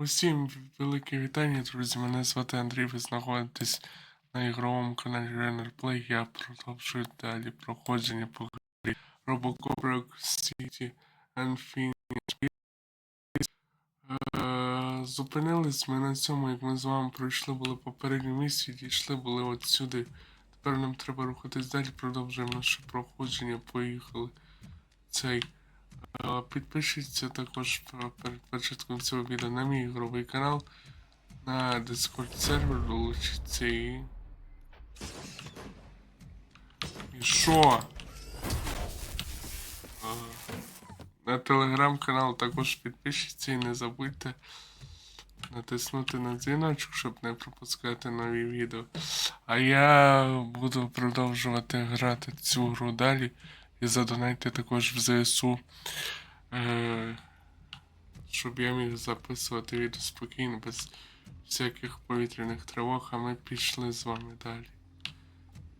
Усім велике вітання, друзі. Мене звати Андрій. Ви знаходитесь на ігровому каналі Renner Play. Я продовжую далі проходження по грі Robocop Rock City Unfinished. Е, Зупинились ми на цьому, як ми з вами пройшли були попередню місію, дійшли були от сюди. Тепер нам треба рухатись далі, продовжуємо наше проходження. Поїхали. Цей. Підпишіться також перед початком цього відео на мій ігровий канал, на Discord сервер долучиться і. І що? На телеграм-канал також підпишіться і не забудьте натиснути на дзвіночок, щоб не пропускати нові відео. А я буду продовжувати грати цю гру далі і задонайте також в ЗСУ. Е, щоб я міг записувати відео спокійно, без всяких повітряних тривог, а ми пішли з вами далі.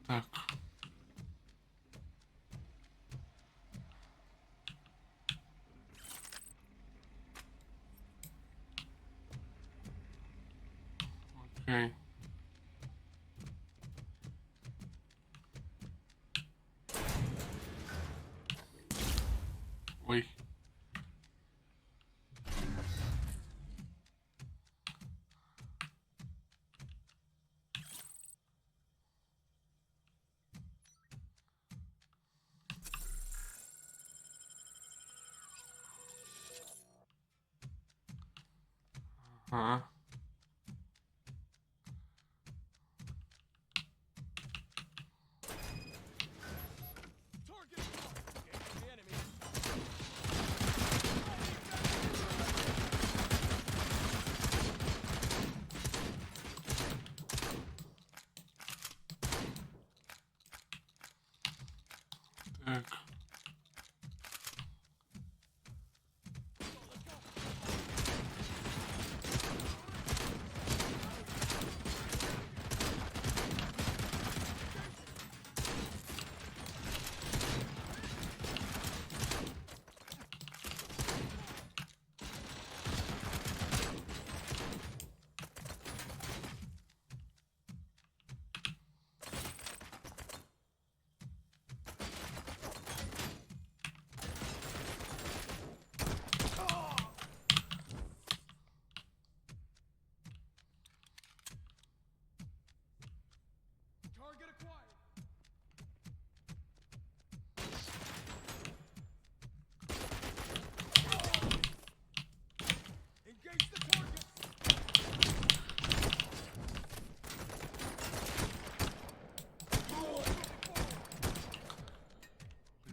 Так. Окей. quickly. Huh? Так.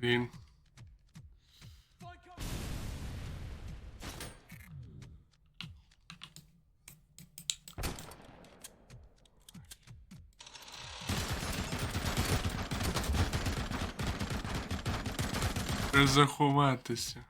Блін. Заховатися.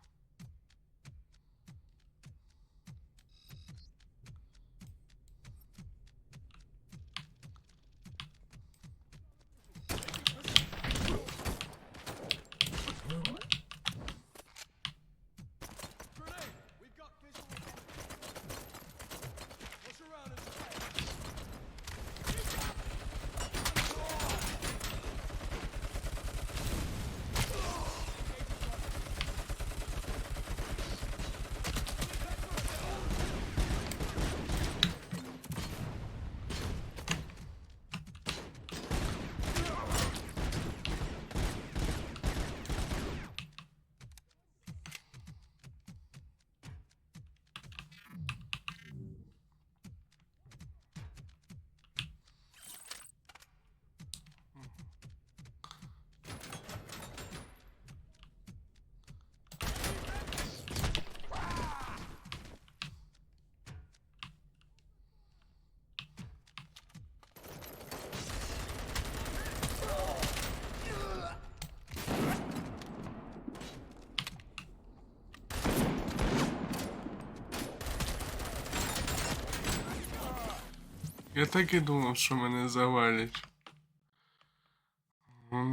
Я так і думав, що мене завалять.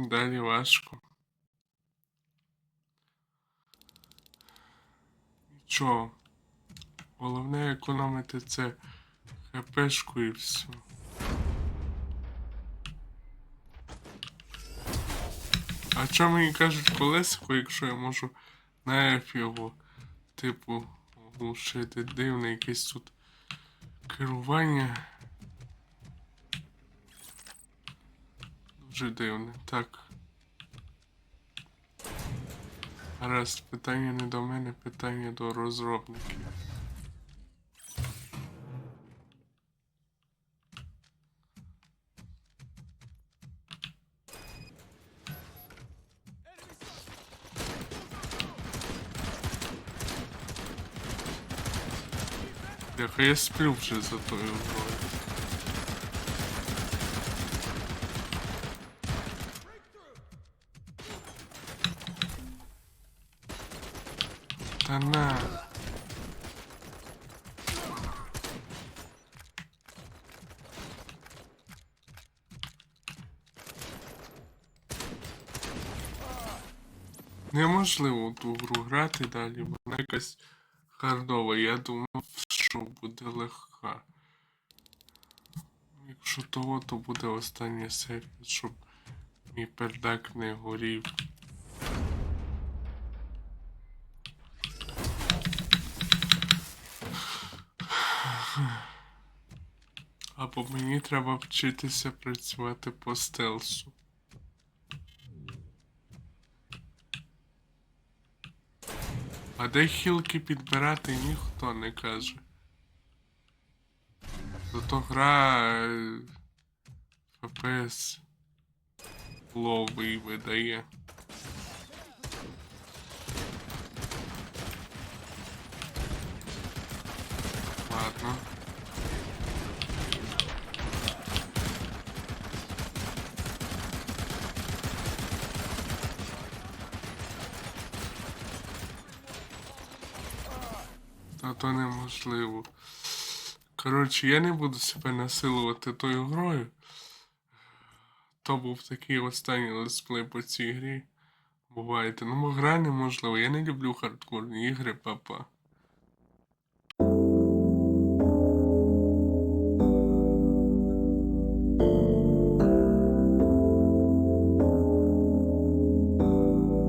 Далі важко. Нічого. Головне економити це хпшку і все. А чому мені кажуть колесико, якщо я можу на F його, типу, глушити? Дивне якесь тут керування. Дуже дивне. Так. Раз, питання не до мене, питання до розробників. Я сплю вже за тою грою. Та на. Неможливо ту гру грати далі, вона якась хардова. Я думав, що буде легка. Якщо того, то буде остання серія, щоб мій пердак не горів. Або мені треба вчитися працювати по стелсу. А де хілки підбирати ніхто не каже. Зато гра е, FPS ловий видає. Ладно. Та то неможливо. Коротше, я не буду себе насилувати тою грою. То був такий останній летсплей по цій грі. Бувайте. Ну, бо гра неможлива. Я не люблю хардкорні ігри, папа.